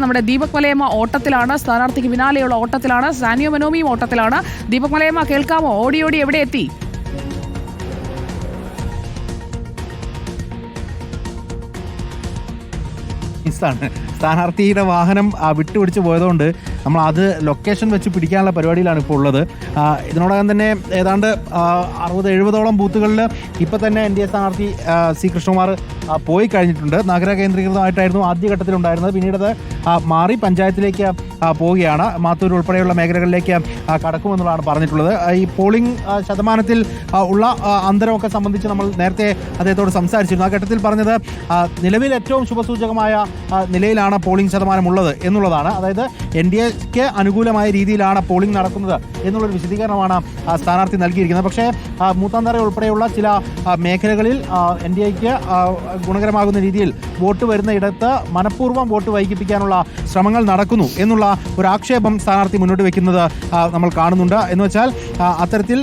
നമ്മുടെ ദീപക് മലയമ്മ ഓട്ടത്തിലാണ്. സ്ഥാനാർത്ഥിക്ക് പിന്നാലെയുള്ള ഓട്ടത്തിലാണ്. സാനിയോ മനോമിയും ഓട്ടത്തിലാണ്. ദീപക് മലയമ്മ കേൾക്കാമോ? ഓടി ഓടി എവിടെ എത്തി? മിസ്സാണ് സ്ഥാനാർത്ഥിയുടെ വാഹനം വിട്ടുപിടിച്ച് പോയതുകൊണ്ട് നമ്മൾ അത് ലൊക്കേഷൻ വെച്ച് പിടിക്കാനുള്ള പരിപാടിയിലാണ് ഇപ്പോൾ ഉള്ളത്. ഇതിനോടകം തന്നെ ഏതാണ്ട് അറുപത് എഴുപതോളം ബൂത്തുകളിൽ ഇപ്പോൾ തന്നെ എൻ ഡി എ സ്ഥാനാർത്ഥി സി കൃഷ്ണകുമാർ പോയി കഴിഞ്ഞിട്ടുണ്ട്. നഗര കേന്ദ്രീകൃതമായിട്ടായിരുന്നു ആദ്യഘട്ടത്തിലുണ്ടായിരുന്നത്. പിന്നീട് അത് മാറി പഞ്ചായത്തിലേക്ക് പോവുകയാണ്. മാത്തൂർ ഉൾപ്പെടെയുള്ള മേഖലകളിലേക്ക് കടക്കുമെന്നുള്ളതാണ് പറഞ്ഞിട്ടുള്ളത്. ഈ പോളിംഗ് ശതമാനത്തിൽ ഉള്ള അന്തരമൊക്കെ സംബന്ധിച്ച് നമ്മൾ നേരത്തെ അദ്ദേഹത്തോട് സംസാരിച്ചിരുന്നു. ആ ഘട്ടത്തിൽ പറഞ്ഞത് നിലവിൽ ഏറ്റവും ശുഭസൂചകമായ നിലയിലാണ് പോളിംഗ് ശതമാനം ഉള്ളത് എന്നുള്ളതാണ്. അതായത് എൻ ഡി എക്ക് അനുകൂലമായ രീതിയിലാണ് പോളിംഗ് നടക്കുന്നത് എന്നുള്ളൊരു വിശദീകരണമാണ് സ്ഥാനാർത്ഥി നൽകിയിരിക്കുന്നത്. പക്ഷേ മൂത്താന്തറ ഉൾപ്പെടെയുള്ള ചില മേഖലകളിൽ എൻ ഡി എക്ക് ഗുണകരമാകുന്ന രീതിയിൽ വോട്ട് വരുന്ന ഇടത്ത് മനഃപൂർവം വോട്ട് വൈകിപ്പിക്കാനുള്ള ശ്രമങ്ങൾ നടക്കുന്നു എന്നുള്ള ഒരു ആക്ഷേപം സ്ഥാനാർത്ഥി മുന്നോട്ട് വെക്കുന്നത് നമ്മൾ കാണുന്നുണ്ട്. എന്ന് വെച്ചാൽ അത്തരത്തിൽ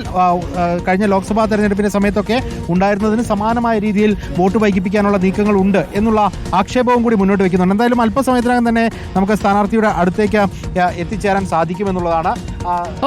കഴിഞ്ഞ ലോക്സഭാ തെരഞ്ഞെടുപ്പിന്റെ സമയത്തൊക്കെ ഉണ്ടായിരുന്നതിന് സമാനമായ രീതിയിൽ വോട്ട് വൈകിപ്പിക്കാനുള്ള നീക്കങ്ങൾ ഉണ്ട് എന്നുള്ള ആക്ഷേപവും കൂടി മുന്നോട്ട് വെക്കുന്നുണ്ട്. എന്തായാലും അല്പസമയത്തിനകം തന്നെ നമുക്ക് സ്ഥാനാർത്ഥിയുടെ അടുത്തേക്ക് എത്തിച്ചേരാൻ സാധിക്കുമെന്നുള്ളതാണ്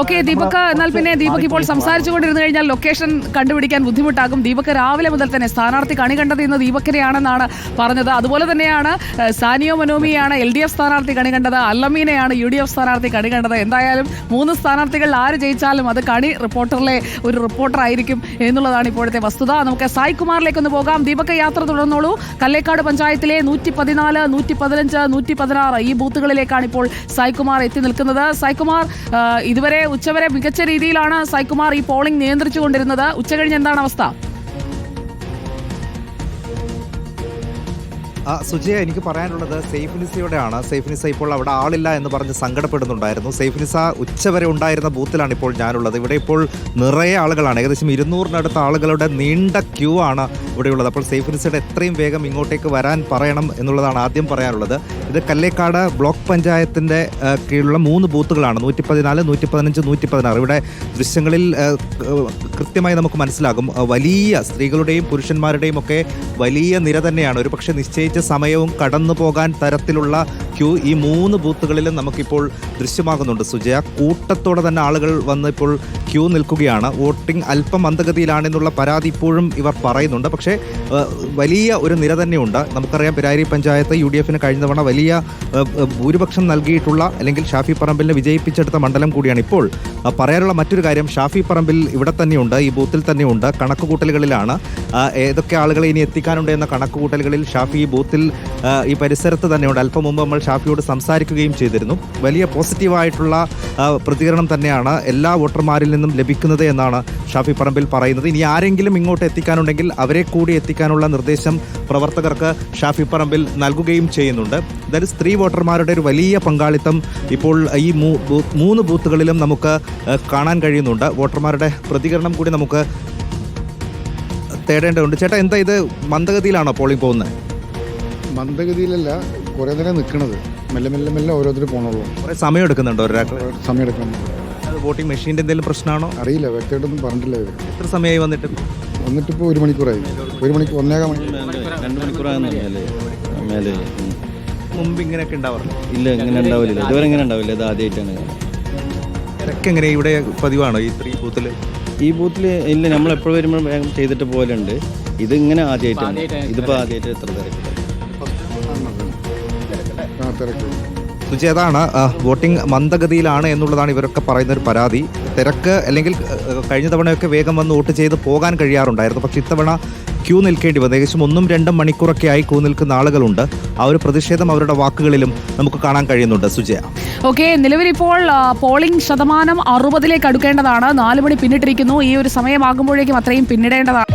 ഓക്കെ ദീപക് എന്നാൽ പിന്നെ ദീപക് ഇപ്പോൾ സംസാരിച്ചുകൊണ്ടിരുന്നു കഴിഞ്ഞാൽ ലൊക്കേഷൻ കണ്ടുപിടിക്കാൻ ബുദ്ധിമുട്ടാകും. ദീപക് രാവിലെ മുതൽ തന്നെ സ്ഥാനാർത്ഥി കണി കണ്ടത് ഇന്ന് ദീപക്കിനെയാണെന്നാണ് പറഞ്ഞത്. അതുപോലെ തന്നെയാണ് സാനിയോ മനോമിയാണ് എൽ ഡി എഫ് സ്ഥാനാർത്ഥി കണി കണ്ടത്. അല്ലമീനെയാണ് യു ഡി എഫ് സ്ഥാനാർത്ഥി കണി കണ്ടത്. എന്തായാലും മൂന്ന് സ്ഥാനാർത്ഥികൾ ആര് ജയിച്ചാലും അത് കണി റിപ്പോർട്ടറിലെ ഒരു റിപ്പോർട്ടർ ആയിരിക്കും എന്നുള്ളതാണ് ഇപ്പോഴത്തെ വസ്തുത. നമുക്ക് സായ് കുമാറിലേക്ക് ഒന്ന് പോകാം. ദീപക് യാത്ര തുടർന്നോളൂ. കല്ലേക്കാട് പഞ്ചായത്തിലെ നൂറ്റി പതിനാല് നൂറ്റി പതിനഞ്ച് നൂറ്റി പതിനാറ് ഈ ബൂത്തുകളിലേക്കാണ് ഇപ്പോൾ സായ്കുമാർ എത്തി നിൽക്കുന്നത്. സായ്കുമാർ ഇതുവരെ ഉച്ചവരെ മികച്ച രീതിയിലാണ് സായ്കുമാർ ഈ പോളിംഗ് നിയന്ത്രിച്ചുകൊണ്ടിരുന്നത്. ഉച്ചകഴിഞ്ഞ് എന്താണ് അവസ്ഥ? സുജയ എനിക്ക് പറയാനുള്ളത് സേഫ്നിസയോടെയാണ്. സേഫ്നിസ ഇപ്പോൾ അവിടെ ആളില്ല എന്ന് പറഞ്ഞ് സങ്കടപ്പെടുന്നുണ്ടായിരുന്നു. സേഫ്നിസ ഉച്ചവരെ ഉണ്ടായിരുന്ന ബൂത്തിലാണ് ഇപ്പോൾ ഞാനുള്ളത്. ഇവിടെ ഇപ്പോൾ നിറയെ ആളുകളാണ്. ഏകദേശം ഇരുന്നൂറിനടുത്ത ആളുകളുടെ നീണ്ട ക്യൂ ആണ് ഇവിടെയുള്ളത്. അപ്പോൾ സേഫ്നിസയുടെ എത്രയും വേഗം ഇങ്ങോട്ടേക്ക് വരാൻ പറയണം എന്നുള്ളതാണ് ആദ്യം പറയാനുള്ളത്. ഇത് കല്ലേക്കാട് ബ്ലോക്ക് പഞ്ചായത്തിന്റെ കീഴിലുള്ള മൂന്ന് ബൂത്തുകളാണ്. നൂറ്റി പതിനാല് നൂറ്റി പതിനഞ്ച് നൂറ്റി പതിനാറ് ഇവിടെ ദൃശ്യങ്ങളിൽ കൃത്യമായി നമുക്ക് മനസ്സിലാകും. വലിയ സ്ത്രീകളുടെയും പുരുഷന്മാരുടെയും ഒക്കെ വലിയ നിര തന്നെയാണ്. ഒരു പക്ഷേ നിശ്ചയിച്ച സമയവും കടന്നു പോകാൻ തരത്തിലുള്ള ക്യൂ ഈ മൂന്ന് ബൂത്തുകളിലും നമുക്കിപ്പോൾ ദൃശ്യമാകുന്നുണ്ട്. സുജയ കൂട്ടത്തോടെ തന്നെ ആളുകൾ വന്ന് ഇപ്പോൾ ക്യൂ നിൽക്കുകയാണ്. വോട്ടിംഗ് അല്പം മന്ദഗതിയിലാണെന്നുള്ള പരാതി ഇപ്പോഴും ഇവർ പറയുന്നുണ്ട്. പക്ഷേ വലിയ ഒരു നിര തന്നെയുണ്ട്. നമുക്കറിയാം പിരാരി പഞ്ചായത്ത് യു ഡി എഫിന് കഴിഞ്ഞ തവണ വലിയ ഭൂരിപക്ഷം നൽകിയിട്ടുള്ള അല്ലെങ്കിൽ ഷാഫി പറമ്പിലിനെ വിജയിപ്പിച്ചെടുത്ത മണ്ഡലം കൂടിയാണ് ഇപ്പോൾ. പറയാനുള്ള മറ്റൊരു കാര്യം ഷാഫി പറമ്പിൽ ഇവിടെ തന്നെയുണ്ട് ഈ ബൂത്തിൽ തന്നെയുണ്ട് കണക്കുകൂട്ടലുകളിലാണ്. ഏതൊക്കെ ആളുകളെ ഇനി എത്തിക്കാനുണ്ട് എന്ന കണക്കുകൂട്ടലുകളിൽ ഷാഫി ഈ ബൂത്തിൽ ഈ പരിസരത്ത് തന്നെയുണ്ട്. അല്പം മുമ്പ് നമ്മൾ ഷാഫിയോട് സംസാരിക്കുകയും ചെയ്തിരുന്നു. വലിയ പോസിറ്റീവായിട്ടുള്ള പ്രതികരണം തന്നെയാണ് എല്ലാ വോട്ടർമാരിൽ നിന്നും ലഭിക്കുന്നത് എന്നാണ് ഷാഫി പറമ്പിൽ പറയുന്നത്. ഇനി ആരെങ്കിലും ഇങ്ങോട്ട് എത്തിക്കാനുണ്ടെങ്കിൽ അവരെ കൂടി എത്തിക്കാനുള്ള നിർദ്ദേശം പ്രവർത്തകർക്ക് ഷാഫി പറമ്പിൽ നൽകുകയും ചെയ്യുന്നുണ്ട്. അതായത് സ്ത്രീ വോട്ടർമാരുടെ ഒരു വലിയ പങ്കാളിത്തം ഇപ്പോൾ ഈ മൂന്ന് ബൂത്തുകളിലും നമുക്ക് കാണാൻ കഴിയുന്നുണ്ട്. വോട്ടർമാരുടെ പ്രതികരണം കൂടി നമുക്ക് തേടേണ്ടതുണ്ട്. ചേട്ടാ എന്താ ഇത് മന്ദഗതിയിലാണോ പോളിംഗ് പോകുന്നത്? മന്ദഗതിയിലല്ല കുറേ നേരം നിൽക്കണത് മെല്ലെ മെല്ലെ മെല്ലെ ഓരോരുത്തർ പോകണുള്ളൂ കുറേ സമയം എടുക്കുന്നുണ്ടോ? ഒരാൾക്ക് സമയം എടുക്കണം അത് വോട്ടിംഗ് മെഷീന്റെ എന്തെങ്കിലും പ്രശ്നമാണോ? അറിയില്ല വ്യക്തമായിട്ടൊന്നും പറഞ്ഞിട്ടില്ല ഇവർ എത്ര സമയമായി വന്നിട്ട്? വന്നിട്ട് വന്നിട്ടിപ്പോൾ ഒരു മണിക്കൂറായി. ഒരു മണിക്കൂർ ഒന്നേകാ മണിക്കൂർ രണ്ട് മണിക്കൂറാകുന്നു മേലെ മേലെ. മുമ്പ് ഇങ്ങനെയൊക്കെ ഉണ്ടാവാറില്ല ഇല്ല ഇങ്ങനെ ഉണ്ടാവില്ല. ഇതുവരെ ഇങ്ങനെ ഉണ്ടാവില്ല. ഇത് ആദ്യമായിട്ടാണ്. തിരക്ക് എങ്ങനെ ഇവിടെ പതിവാണോ ഈ ത്രീ ബൂത്തിൽ ഈ ബൂത്തിൽ ഇല്ല നമ്മൾ എപ്പോഴും വരുമ്പോൾ വേഗം ചെയ്തിട്ട് പോലുണ്ട് ഇത് ഇങ്ങനെ ആദ്യമായിട്ടാണ്. ഇതിപ്പോൾ ആദ്യമായിട്ട് എത്ര തിരക്കില്ല ആ തിരക്ക്. സുചി അതാണ് വോട്ടിംഗ് മന്ദഗതിയിലാണ് എന്നുള്ളതാണ് ഇവരൊക്കെ പറയുന്ന ഒരു പരാതി. തിരക്ക് അല്ലെങ്കിൽ കഴിഞ്ഞ തവണയൊക്കെ വേഗം വന്ന് വോട്ട് ചെയ്ത് പോകാൻ കഴിയാറുണ്ടായിരുന്നു. പക്ഷേ ഇത്തവണ ക്യൂ നിൽക്കേണ്ടി വന്നു. ഏകദേശം ഒന്നും രണ്ടും മണിക്കൂറൊക്കെ ആയി ക്യൂ നിൽക്കുന്ന ആളുകളുണ്ട്. ആ ഒരു പ്രതിഷേധം അവരുടെ വാക്കുകളിലും നമുക്ക് കാണാൻ കഴിയുന്നുണ്ട്. സുജയ. ഓക്കെ നിലവിലിപ്പോൾ പോളിംഗ് ശതമാനം അറുപതിലേക്ക് അടുക്കേണ്ടതാണ്. നാല് മണി പിന്നിട്ടിരിക്കുന്നു. ഈ ഒരു സമയമാകുമ്പോഴേക്കും അത്രയും പിന്നിടേണ്ടതാണ്.